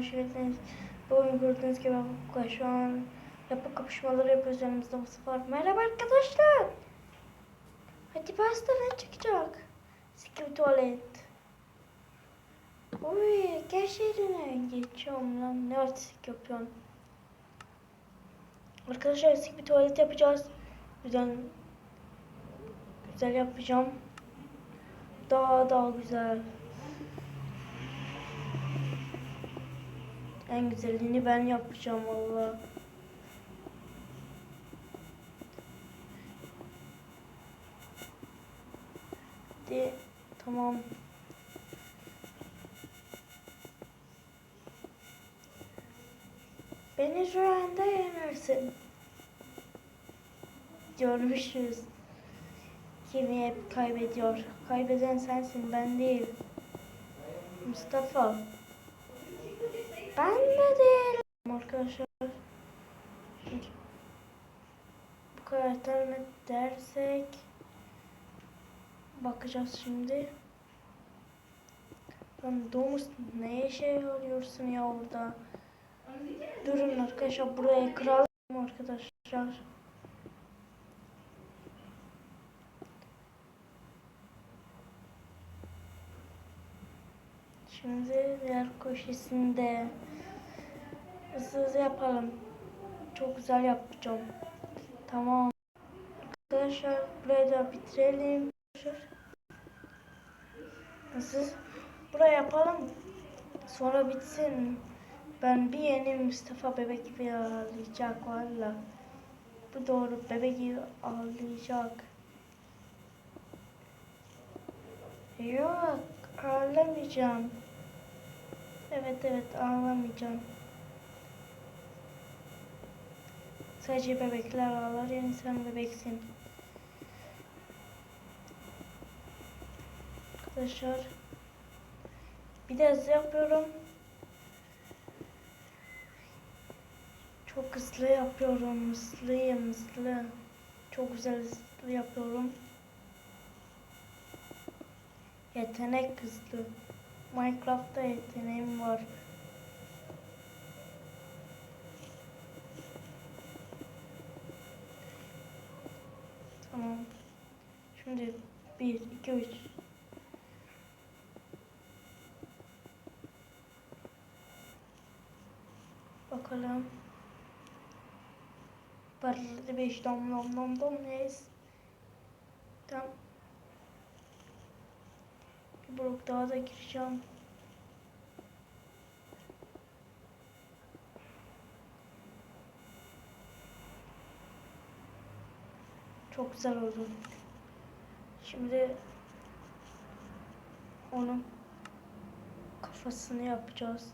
hoş geldiniz. Bugün gördüğünüz gibi Hakk'a şu an yapı kapışmaları yapıyoruz yanımızda Mustafa var. Merhaba arkadaşlar. Hadi pasta ne çıkacak? Sikim tuvalet. Oy gerçekten geçiyorum lan. Ne artistik yapıyorsun? Arkadaşlar sık bir tuvalet yapacağız. Güzel güzel yapacağım. Daha daha güzel. En güzelini ben yapacağım valla. De tamam. Beni şu anda yenersin. Görmüşüz. Kimi hep kaybediyor. Kaybeden sensin ben değil. Mustafa. Ben de değilim arkadaşlar. Bu karakter mi dersek bakacağız şimdi. Lan Domus ne işe yarıyorsun ya orada? Durun arkadaşlar buraya kıralım arkadaşlar. Şimdi diğer köşesinde hızlı yapalım. Çok güzel yapacağım. Tamam. Arkadaşlar burayı da bitirelim. Hızlı buraya yapalım. Sonra bitsin. Ben bir yeni Mustafa bebek gibi ağlayacak valla. Bu doğru bebek gibi ağlayacak. Yok ağlamayacağım. Evet evet ağlamayacağım. Sadece bebekler ağlar yani sen bebeksin. Arkadaşlar bir de hızlı yapıyorum. Çok hızlı yapıyorum. Hızlıyım hızlı. Çok güzel hızlı yapıyorum. Yetenek hızlı. Minecraft'ta yeteneğim var. Tamam. Şimdi 1, 2, 3. Bakalım. Parladı 5 dom dom dom dom neyse. Tamam. Bir blok daha da gireceğim. Çok güzel oldu. Şimdi onun kafasını yapacağız.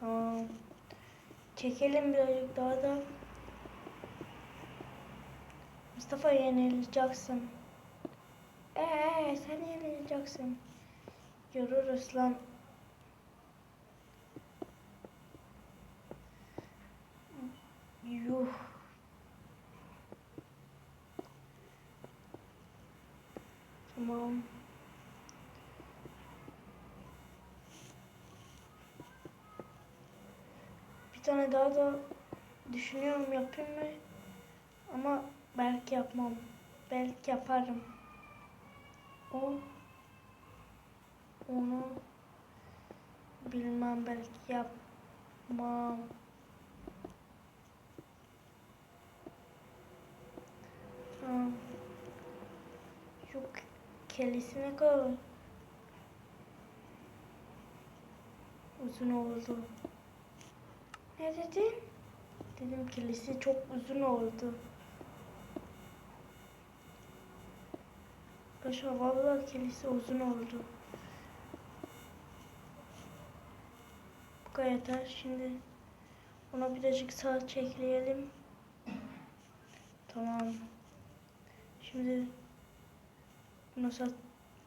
Tamam. Çekelim birazcık daha da. Mustafa yenileceksin. Ee, sen yenileceksin. Görürüz lan. Yuh. Tamam. Tane daha da düşünüyorum yapayım mı? Ama belki yapmam. Belki yaparım. O onu bilmem belki yapmam. Ha. Şu kelisi ne kadar uzun oldu. Ne dedin? Dedim kilisi çok uzun oldu. Arkadaşlar vallahi kilisi uzun oldu. Bu kadar yeter. Şimdi ona birazcık salça ekleyelim. Tamam. Şimdi buna sa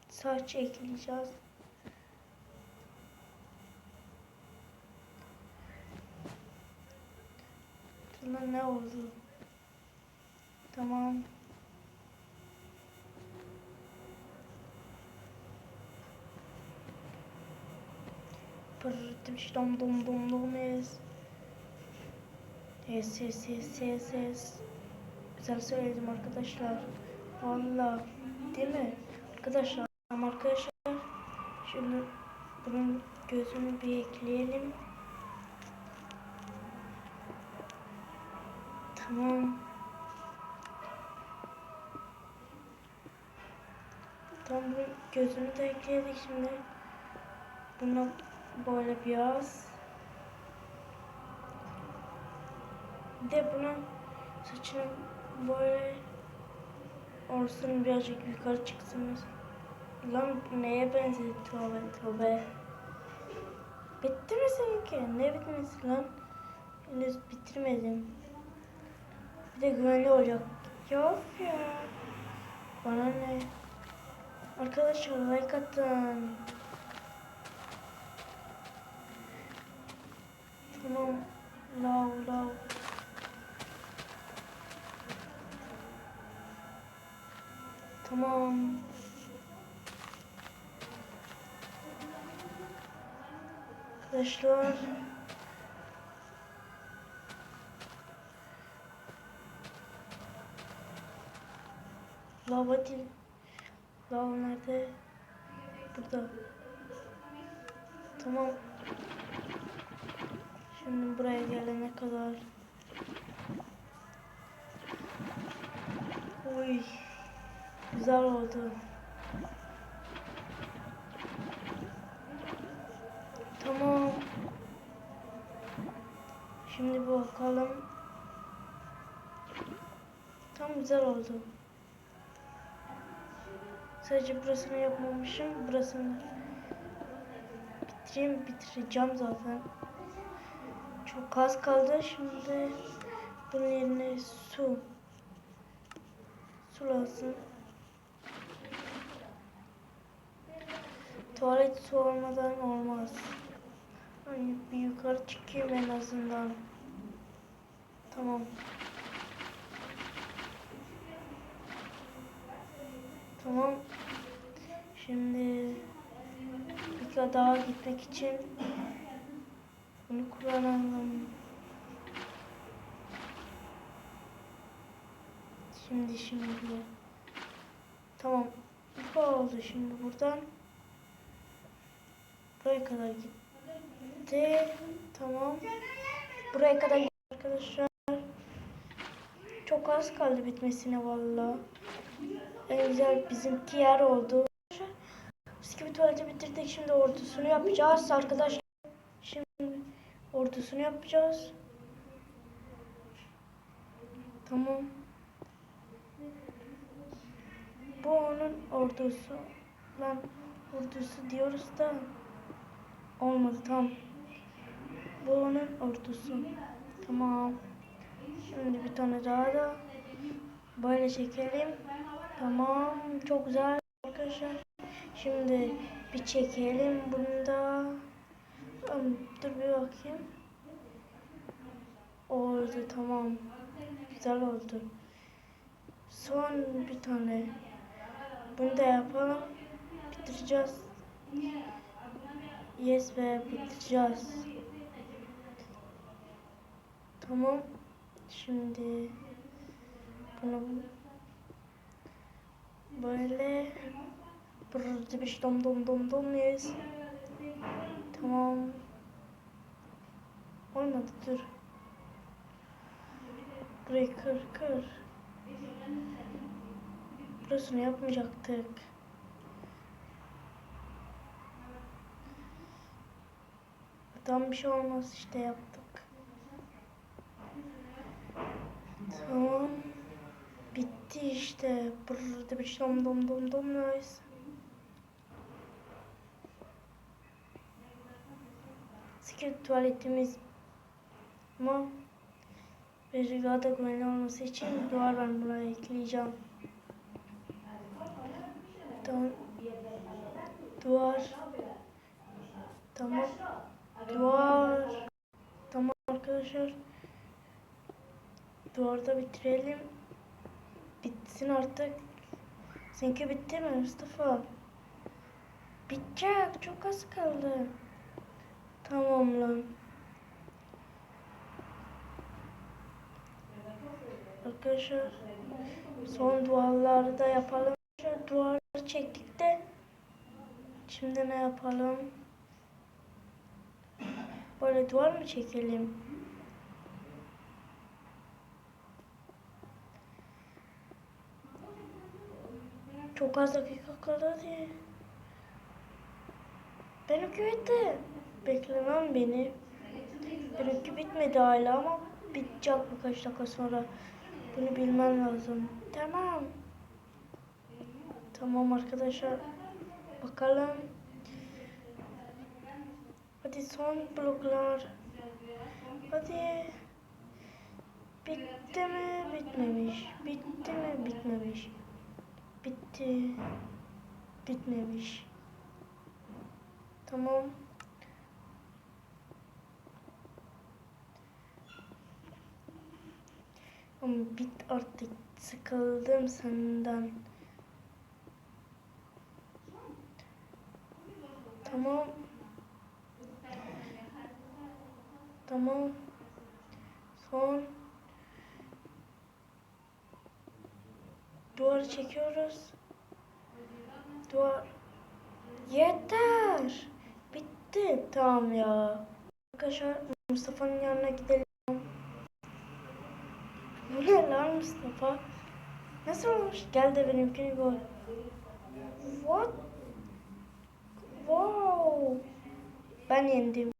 salça ekleyeceğiz. Buna ne oldu? Tamam. Pırtımış dom dom dom dom yes. Yes yes yes yes yes. Güzel söyledim arkadaşlar. Valla değil mi? Arkadaşlar arkadaşlar şimdi bunun gözünü bir ekleyelim. Tamam. Tam bu gözünü de ekledik şimdi. Buna böyle biraz. Bir de bunun saçını böyle orasının birazcık yukarı çıksın. Lan neye benzedi tövbe tövbe. Bitti mi seninki? Ne bitmesi lan? Henüz bitirmedim. Bir de güvenli olacak. Ya of ya. Bana ne? Arkadaşlar like atın. Tamam. Lav lav. Tamam. Arkadaşlar. Hadi. Lav nerede? Burada. Tamam. Şimdi buraya gelene kadar. Uy. Güzel oldu. Tamam. Şimdi bakalım. Tam güzel oldu. Sadece burasını yapmamışım. Burasını bitireyim. Bitireceğim zaten. Çok az kaldı. Şimdi bunun yerine su. Su lazım. Tuvalet su olmadan olmaz. Hani bir yukarı çıkayım en azından. Tamam. Tamam. Şimdi bir daha gitmek için bunu kullanalım. Şimdi şimdi. Tamam. Bu oldu şimdi buradan. Buraya kadar gitti. Tamam. Buraya kadar gitti arkadaşlar. Çok az kaldı bitmesine valla. En güzel bizimki yer oldu. Bisküvi tuvaleti bitirdik. Şimdi ordusunu yapacağız arkadaşlar. Şimdi ordusunu yapacağız. Tamam. Bu onun ordusu. Lan ordusu diyoruz da olmadı tamam. Bu onun ordusu. Tamam. Şimdi bir tane daha da böyle çekelim. Tamam. Çok güzel arkadaşlar. Şimdi bir çekelim bunu da. Dur bir bakayım. Oldu tamam. Güzel oldu. Son bir tane. Bunu da yapalım. Bitireceğiz. Yes ve bitireceğiz. Tamam. Şimdi bunu böyle burada bir dom dom dom dom yes. Tamam. Olmadı dur. Burayı kır kır. Burasını yapmayacaktık. Tam bir şey olmaz işte yaptık. Tamam. Bitti işte. Burada bir şey dom dom dom dom nice. Secret tuvaletimiz ama bir daha da güvenli olması için duvar ben buraya ekleyeceğim. Tamam. Duvar. Tamam. Duvar. Tamam arkadaşlar. Duvarda bitirelim. Bitsin artık. Seninki bitti mi Mustafa? Bitecek. Çok az kaldı. Tamam lan. Arkadaşlar son duaları da yapalım. Duaları çektik de şimdi ne yapalım? Böyle duvar mı çekelim? Çok az dakika kaldı. Benimki bitti. Beklemem beni. Benimki bitmedi hala ama bitecek birkaç dakika sonra. Bunu bilmen lazım. Tamam. Tamam arkadaşlar. Bakalım. Hadi son bloklar. Hadi. Bitti mi? Bitmemiş. Bitti mi? Bitmemiş. Bitti. Bitmemiş. Tamam. Ama bit artık. Sıkıldım senden. Tamam. Tamam. Son. Duvarı çekiyoruz. Duvar. Yeter. Bitti. Tamam ya. Arkadaşlar Mustafa'nın yanına gidelim. Bu ne lan Mustafa? Nasıl olmuş? Gel de benimkini gör. What? Wow. Ben yendim.